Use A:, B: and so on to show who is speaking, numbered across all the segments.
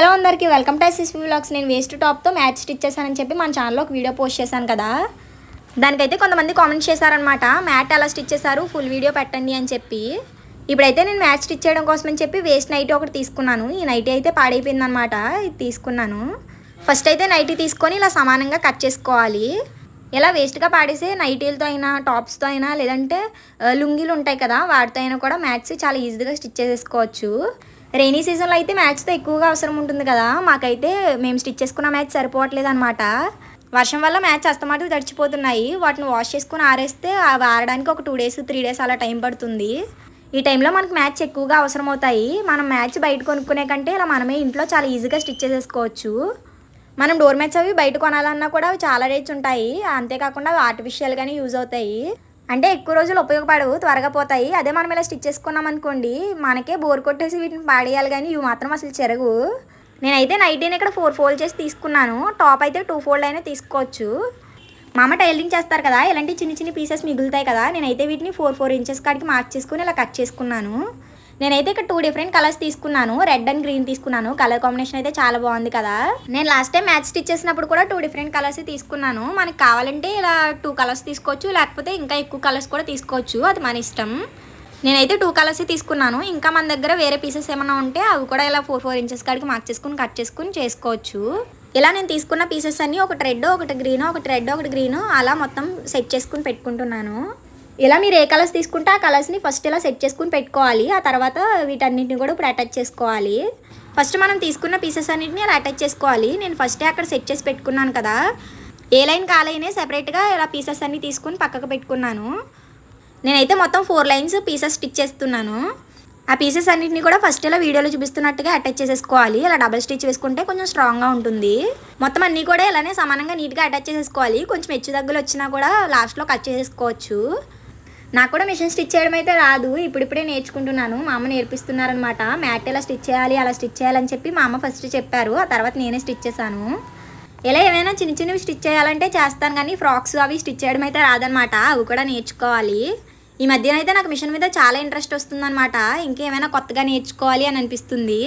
A: Hello అందరికీ welcome to SSP blogs నేను waste టాప్తో మ్యాచ్ స్టిచ్ చేశానని చెప్పి మన ఛానల్లో ఒక వీడియో పోస్ట్ చేశాను కదా. దానికైతే కొంతమంది కామెంట్ చేశారనమాట మ్యాట్ ఎలా స్టిచ్ చేశారు ఫుల్ వీడియో పెట్టండి అని చెప్పి. ఇప్పుడైతే నేను మ్యాచ్ స్టిచ్ చేయడం కోసమని చెప్పి వేస్ట్ నైట్ ఒకటి తీసుకున్నాను. ఈ నైటీ అయితే పాడైపోయింది అనమాట ఇది తీసుకున్నాను. ఫస్ట్ అయితే నైటీ తీసుకొని ఇలా సమానంగా కట్ చేసుకోవాలి. ఇలా వేస్ట్గా పాడేసే నైటీలతో అయినా టాప్స్తో అయినా లేదంటే లుంగీలు ఉంటాయి కదా వాటితో అయినా కూడా మ్యాట్స్ చాలా ఈజీగా స్టిచ్ చేసేసుకోవచ్చు. రైనీ సీజన్లో అయితే మ్యాచ్తో ఎక్కువగా అవసరం ఉంటుంది కదా. మాకైతే మేము స్టిచ్ చేసుకున్న మ్యాచ్ సరిపోవట్లేదు అనమాట వర్షం వల్ల మ్యాచ్ అస్తమాటు తడిచిపోతున్నాయి. వాటిని వాష్ చేసుకుని ఆరేస్తే అవి ఆరడానికి ఒక టూ డేస్ త్రీ డేస్ అలా టైం పడుతుంది. ఈ టైంలో మనకు మ్యాచ్ ఎక్కువగా అవసరం అవుతాయి మనం మ్యాచ్ బయట కొనుక్కునే కంటే ఇలా మనమే ఇంట్లో చాలా ఈజీగా స్టిచ్ చేసేసుకోవచ్చు. మనం డోర్ మ్యాచ్ అవి బయట కొనాలన్నా కూడా అవి చాలా రేట్స్ ఉంటాయి. అంతేకాకుండా అవి ఆర్టిఫిషియల్గానే యూజ్ అవుతాయి. అంటే ఎక్కువ రోజులు ఉపయోగపడవు త్వరగా పోతాయి. అదే మనం ఇలా స్టిచ్ చేసుకున్నాం అనుకోండి మనకే బోర్ కొట్టేసి వీటిని పాడేయాలి కానీ ఇవి మాత్రం అసలు చెరగు నేనైతే నైటీని ఇక్కడ ఫోర్ ఫోల్డ్ చేసి తీసుకున్నాను. టాప్ అయితే టూ ఫోల్డ్ అయినా తీసుకోవచ్చు. మా అమ్మ టైలరింగ్ చేస్తారు కదా ఇలాంటి చిన్న చిన్న పీసెస్ మిగులుతాయి కదా నేనైతే వీటిని ఫోర్ ఫోర్ ఇంచెస్ కాడికి మార్క్ చేసుకుని ఇలా కట్ చేసుకున్నాను. నేనైతే ఇక్కడ టూ డిఫరెంట్ కలర్స్ తీసుకున్నాను. రెడ్ అండ్ గ్రీన్ తీసుకున్నాను. కలర్ కాంబినేషన్ అయితే చాలా బాగుంది కదా. నేను లాస్ట్ టైం మ్యాచ్ స్టిచ్ చేసినప్పుడు కూడా టూ డిఫరెంట్ కలర్స్ తీసుకున్నాను. మనకి కావాలంటే ఇలా టూ కలర్స్ తీసుకోవచ్చు. లేకపోతే ఇంకా ఎక్కువ కలర్స్ కూడా తీసుకోవచ్చు. అది మన ఇష్టం. నేనైతే టూ కలర్స్ తీసుకున్నాను. ఇంకా మన దగ్గర వేరే పీసెస్ ఏమైనా ఉంటే అవి కూడా ఇలా ఫోర్ ఫోర్ ఇంచెస్ కాడికి మార్క్ చేసుకుని కట్ చేసుకుని చేసుకోవచ్చు. ఇలా నేను తీసుకున్న పీసెస్ అన్నీ ఒకటి రెడ్ ఒకటి గ్రీన్ ఒకటి రెడ్ ఒకటి గ్రీన్ అలా మొత్తం సెట్ చేసుకుని పెట్టుకుంటున్నాను. ఇలా మీరు ఏ కలర్స్ తీసుకుంటే ఆ కలర్స్ని ఫస్ట్ ఇలా సెట్ చేసుకుని పెట్టుకోవాలి ఆ తర్వాత వీటన్నిటిని కూడా ఇప్పుడు అటాచ్ చేసుకోవాలి. ఫస్ట్ మనం తీసుకున్న పీసెస్ అన్నిటిని అలా అటాచ్ చేసుకోవాలి. నేను ఫస్టే అక్కడ సెట్ చేసి పెట్టుకున్నాను కదా. ఏ లైన్ కాలైనే సెపరేట్గా ఇలా పీసెస్ అన్నీ తీసుకుని పక్కకు పెట్టుకున్నాను. నేనైతే మొత్తం ఫోర్ లైన్స్ పీసెస్ స్టిచ్ చేస్తున్నాను. ఆ పీసెస్ అన్నింటినీ కూడా ఫస్ట్ ఇలా వీడియోలో చూపిస్తున్నట్టుగా అటాచ్ చేసేసుకోవాలి. ఇలా డబల్ స్టిచ్ వేసుకుంటే కొంచెం స్ట్రాంగ్గా ఉంటుంది. మొత్తం అన్నీ కూడా ఇలానే సమానంగా నీట్గా అటాచ్ చేసేసుకోవాలి. కొంచెం హెచ్చు దగ్గర వచ్చినా కూడా లాస్ట్లో కట్ చేసేసుకోవచ్చు. నాకు కూడా మిషన్ స్టిచ్ చేయడం అయితే రాదు. ఇప్పుడిప్పుడే నేర్చుకుంటున్నాను. మా అమ్మ నేర్పిస్తున్నారనమాట మ్యాట్ ఎలా స్టిచ్ చేయాలి అలా స్టిచ్ చేయాలని చెప్పి మా అమ్మ ఫస్ట్ చెప్పారు. ఆ తర్వాత నేనే స్టిచ్ చేశాను. ఇలా ఏమైనా చిన్న చిన్నవి స్టిచ్ చేయాలంటే చేస్తాను కానీ ఫ్రాక్స్ అవి స్టిచ్ చేయడం అయితే రాదనమాట అవి కూడా నేర్చుకోవాలి. ఈ మధ్యన అయితే నాకు మిషన్ మీద చాలా ఇంట్రెస్ట్ వస్తుందన్నమాట. ఇంకేమైనా కొత్తగా నేర్చుకోవాలి అని అనిపిస్తుంది.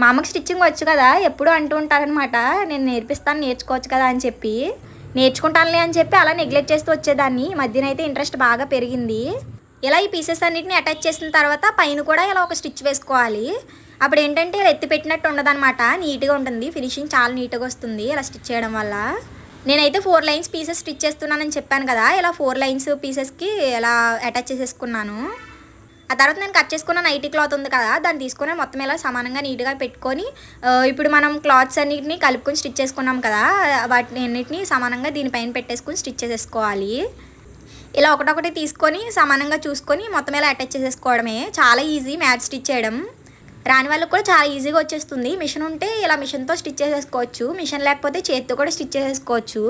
A: మా అమ్మకి స్టిచ్చింగ్ వచ్చు కదా ఎప్పుడూ అంటూ ఉంటారనమాట నేను నేర్పిస్తాను నేర్చుకోవచ్చు కదా అని చెప్పి. నేర్చుకుంటానులే అని చెప్పి అలా నెగ్లెక్ట్ చేస్తూ వచ్చేదాన్ని. ఈ మధ్యన అయితే ఇంట్రెస్ట్ బాగా పెరిగింది. ఇలా ఈ పీసెస్ అన్నిటిని అటాచ్ చేసిన తర్వాత పైన కూడా ఇలా ఒక స్టిచ్ వేసుకోవాలి. అప్పుడు ఏంటంటే ఇలా ఎత్తి పెట్టినట్టు ఉండదన్నమాట. నీట్గా ఉంటుంది. ఫినిషింగ్ చాలా నీట్గా వస్తుంది ఇలా స్టిచ్ చేయడం వల్ల. నేనైతే ఫోర్ లైన్స్ పీసెస్ స్టిచ్ చేస్తున్నానని చెప్పాను కదా. ఇలా ఫోర్ లైన్స్ పీసెస్కి ఇలా అటాచ్ చేసేసుకున్నాను. ఆ తర్వాత నేను కట్ చేసుకున్న నైటీ క్లాత్ ఉంది కదా దాన్ని తీసుకొని మొత్తం ఇలా సమానంగా నీట్గా పెట్టుకొని ఇప్పుడు మనం క్లాత్స్ అన్నిటిని కలుపుకొని స్టిచ్ చేసుకున్నాం కదా వాటిని అన్నిటిని సమానంగా దీనిపైన పెట్టేసుకొని స్టిచ్ చేసేసుకోవాలి. ఇలా ఒకటొకటి తీసుకొని సమానంగా చూసుకొని మొత్తం ఇలా అటాచ్ చేసేసుకోవడమే. చాలా ఈజీ మ్యాట్ స్టిచ్ చేయడం. రాని వాళ్ళకి కూడా చాలా ఈజీగా వచ్చేస్తుంది. మిషన్ ఉంటే ఇలా మిషన్తో స్టిచ్ చేసేసుకోవచ్చు. మిషన్ లేకపోతే చేతితో కూడా స్టిచ్ చేసేసుకోవచ్చు.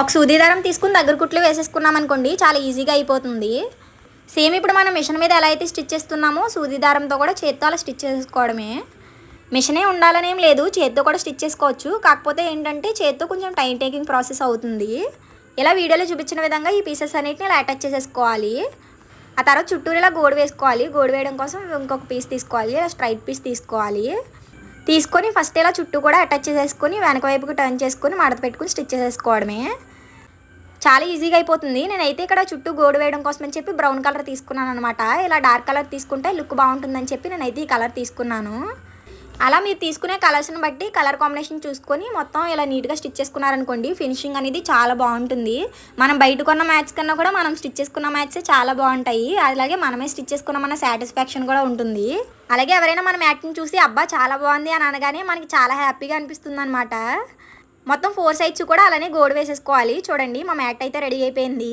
A: ఒక సూది దారం తీసుకుని దగ్గర కుట్లు వేసేసుకున్నాం అనుకోండి చాలా ఈజీగా అయిపోతుంది. సేమ్ ఇప్పుడు మనం మిషన్ మీద ఎలా అయితే స్టిచ్ చేస్తున్నామో సూది దారంతో కూడా చేత్తో అలా స్టిచ్ చేసుకోవడమే. మిషనే ఉండాలనేం లేదు చేత్తో కూడా స్టిచ్ చేసుకోవచ్చు. కాకపోతే ఏంటంటే చేత్తో కొంచెం టైం టేకింగ్ ప్రాసెస్ అవుతుంది. ఇలా వీడియోలో చూపించిన విధంగా ఈ పీసెస్ అన్నిటిని ఇలా అటాచ్ చేసేసుకోవాలి. ఆ తర్వాత చుట్టూరు ఇలా గోడు వేసుకోవాలి. గోడు వేయడం కోసం ఇంకొక పీస్ తీసుకోవాలి. ఇలా స్ట్రైట్ పీస్ తీసుకోవాలి. తీసుకొని ఫస్ట్ ఇలా చుట్టూ కూడా అటాచ్ చేసేసుకొని వెనక వైపుకి టర్న్ చేసుకొని మడత పెట్టుకుని స్టిచ్ చేసేసుకోవడమే. చాలా ఈజీగా అయిపోతుంది. నేనైతే ఇక్కడ చుట్టూ గోడు వేయడం కోసం అని చెప్పి బ్రౌన్ కలర్ తీసుకున్నాను అనమాట ఇలా డార్క్ కలర్ తీసుకుంటే లుక్ బాగుంటుందని చెప్పి నేనైతే ఈ కలర్ తీసుకున్నాను. అలా మీరు తీసుకునే కలర్స్ని బట్టి కలర్ కాంబినేషన్ చూసుకొని మొత్తం ఇలా నీట్గా స్టిచ్ చేసుకున్నారనుకోండి ఫినిషింగ్ అనేది చాలా బాగుంటుంది. మనం బయట కొన్న మ్యాచ్ కన్నా కూడా మనం స్టిచ్ చేసుకున్న మ్యాచ్ చాలా బాగుంటాయి. అలాగే మనమే స్టిచ్ చేసుకున్నామన్న సాటిస్ఫాక్షన్ కూడా ఉంటుంది. అలాగే ఎవరైనా మన మ్యాట్ని చూసి అబ్బా చాలా బాగుంది అని అనగానే మనకి చాలా హ్యాపీగా అనిపిస్తుంది అనమాట మొత్తం ఫోర్ సైడ్స్ కూడా అలానే గోడు వేసేసుకోవాలి. చూడండి మా మ్యాట్ అయితే రెడీ అయిపోయింది.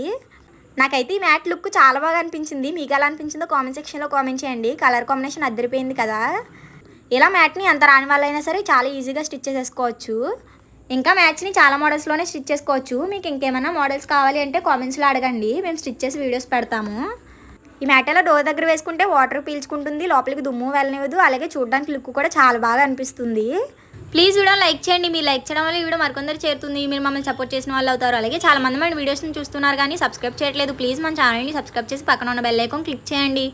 A: నాకైతే ఈ మ్యాట్ లుక్ చాలా బాగా అనిపించింది. మీకు ఎలా అనిపించిందో కామెంట్ సెక్షన్లో కామెంట్ చేయండి. కలర్ కాంబినేషన్ అద్దరిపోయింది కదా. ఇలా మ్యాట్ని ఎంత రాని వాళ్ళైనా సరే చాలా ఈజీగా స్టిచ్ చేసేసుకోవచ్చు. ఇంకా మ్యాచ్ని చాలా మోడల్స్లోనే స్టిచ్ చేసుకోవచ్చు. మీకు ఇంకేమైనా మోడల్స్ కావాలి అంటే కామెంట్స్లో అడగండి. మేము స్టిచ్ చేసి వీడియోస్ పెడతాము. ఈ మ్యాటలో డోర్ దగ్గర వేసుకుంటే వాటర్ పీల్చుకుంటుంది లోపలికి దుమ్ము వెళ్ళనివ్వదు. అలాగే చూడడానికి లుక్ కూడా చాలా బాగా అనిపిస్తుంది. ప్లీజ్ వీడియో లైక్ చేయండి. మీరు లైక్ చేయడం వల్ల వీడియో మరికొందరు చేరుతుంది. మీరు మమ్మల్ని సపోర్ట్ చేసిన వాళ్ళు అవుతారు. అలాగే చాలా మంది మన వీడియోస్ని చూస్తున్నారు కానీ సబ్స్క్రైబ్ చేయట్లేదు. ప్లీజ్ మన ఛానల్ని సబ్స్క్రైబ్ చేసి పక్కన ఉన్న బెల్ ఐకాన్ క్లిక్ చేయండి.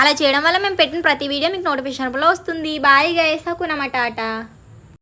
A: అలా చేయడం వల్ల మేము పెట్టిన ప్రతి వీడియో మీకు నోటిఫికేషన్ వస్తుంది. బాయ్ గైస్ హకునమాట టాటా.